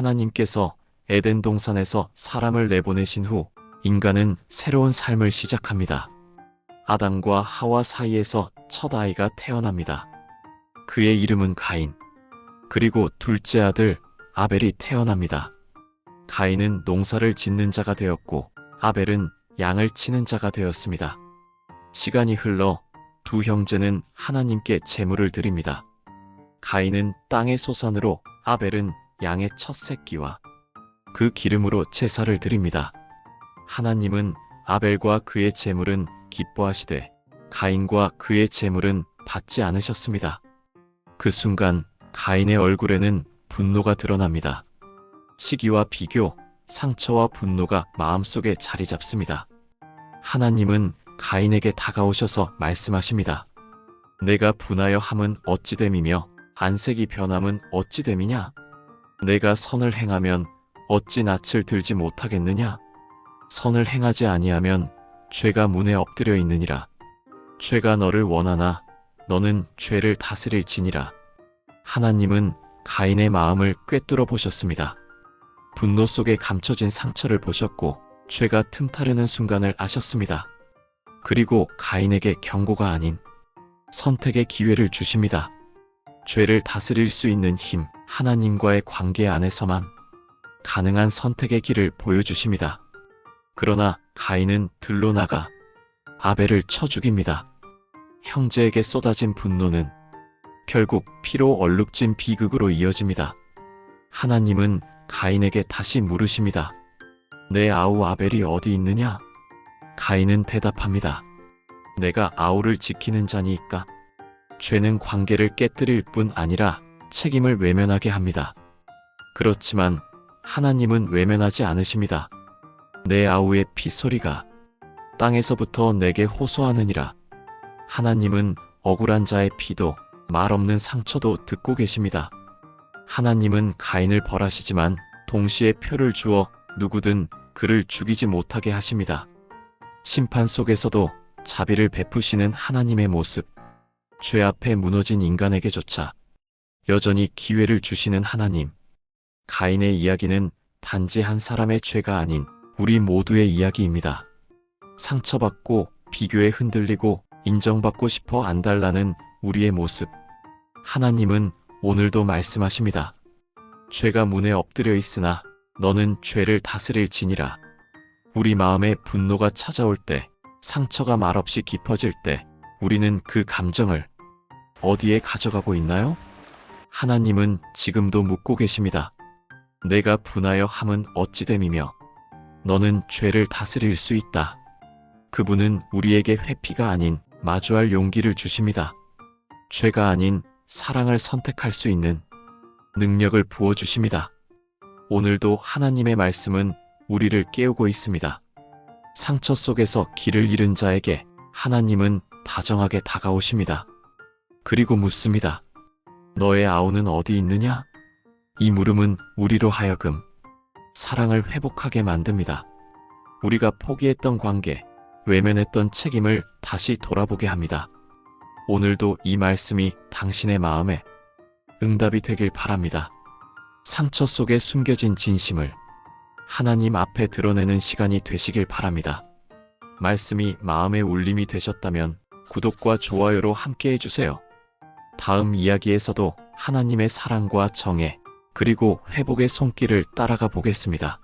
하나님께서 에덴 동산에서 사람을 내보내신 후 인간은 새로운 삶을 시작합니다. 아담과 하와 사이에서 첫 아이가 태어납니다. 그의 이름은 가인. 그리고 둘째 아들 아벨이 태어납니다. 가인은 농사를 짓는 자가 되었고 아벨은 양을 치는 자가 되었습니다. 시간이 흘러 두 형제는 하나님께 제물을 드립니다. 가인은 땅의 소산으로 아벨은 양의 첫 새끼와 그 기름으로 제사를 드립니다. 하나님은 아벨과 그의 제물은 기뻐하시되 가인과 그의 제물은 받지 않으셨습니다. 그 순간 가인의 얼굴에는 분노가 드러납니다. 시기와 비교, 상처와 분노가 마음속에 자리 잡습니다. 하나님은 가인에게 다가오셔서 말씀하십니다. 내가 분하여 함은 어찌됨이며 안색이 변함은 어찌됨이냐? 내가 선을 행하면 어찌 낯을 들지 못하겠느냐? 선을 행하지 아니하면 죄가 문에 엎드려 있느니라. 죄가 너를 원하나 너는 죄를 다스릴지니라. 하나님은 가인의 마음을 꿰뚫어 보셨습니다. 분노 속에 감춰진 상처를 보셨고 죄가 틈타려는 순간을 아셨습니다. 그리고 가인에게 경고가 아닌 선택의 기회를 주십니다. 죄를 다스릴 수 있는 힘, 하나님과의 관계 안에서만 가능한 선택의 길을 보여주십니다. 그러나 가인은 들로 나가 아벨을 쳐 죽입니다. 형제에게 쏟아진 분노는 결국 피로 얼룩진 비극으로 이어집니다. 하나님은 가인에게 다시 물으십니다. 내 아우 아벨이 어디 있느냐? 가인은 대답합니다. 내가 아우를 지키는 자니까. 죄는 관계를 깨뜨릴 뿐 아니라 책임을 외면하게 합니다. 그렇지만 하나님은 외면하지 않으십니다. 내 아우의 피소리가 땅에서부터 내게 호소하느니라. 하나님은 억울한 자의 피도 말 없는 상처도 듣고 계십니다. 하나님은 가인을 벌하시지만 동시에 표를 주어 누구든 그를 죽이지 못하게 하십니다. 심판 속에서도 자비를 베푸시는 하나님의 모습, 죄 앞에 무너진 인간에게조차 여전히 기회를 주시는 하나님. 가인의 이야기는 단지 한 사람의 죄가 아닌 우리 모두의 이야기입니다. 상처받고 비교에 흔들리고 인정받고 싶어 안달나는 우리의 모습. 하나님은 오늘도 말씀하십니다. 죄가 문에 엎드려 있으나 너는 죄를 다스릴지니라. 우리 마음에 분노가 찾아올 때, 상처가 말없이 깊어질 때, 우리는 그 감정을 어디에 가져가고 있나요? 하나님은 지금도 묻고 계십니다. 내가 분하여 함은 어찌됨이며, 너는 죄를 다스릴 수 있다. 그분은 우리에게 회피가 아닌 마주할 용기를 주십니다. 죄가 아닌 사랑을 선택할 수 있는 능력을 부어주십니다. 오늘도 하나님의 말씀은 우리를 깨우고 있습니다. 상처 속에서 길을 잃은 자에게 하나님은 다정하게 다가오십니다. 그리고 묻습니다. 너의 아우는 어디 있느냐? 이 물음은 우리로 하여금 사랑을 회복하게 만듭니다. 우리가 포기했던 관계, 외면했던 책임을 다시 돌아보게 합니다. 오늘도 이 말씀이 당신의 마음에 응답이 되길 바랍니다. 상처 속에 숨겨진 진심을 하나님 앞에 드러내는 시간이 되시길 바랍니다. 말씀이 마음의 울림이 되셨다면 구독과 좋아요로 함께 해주세요. 다음 이야기에서도 하나님의 사랑과 정애, 그리고 회복의 손길을 따라가 보겠습니다.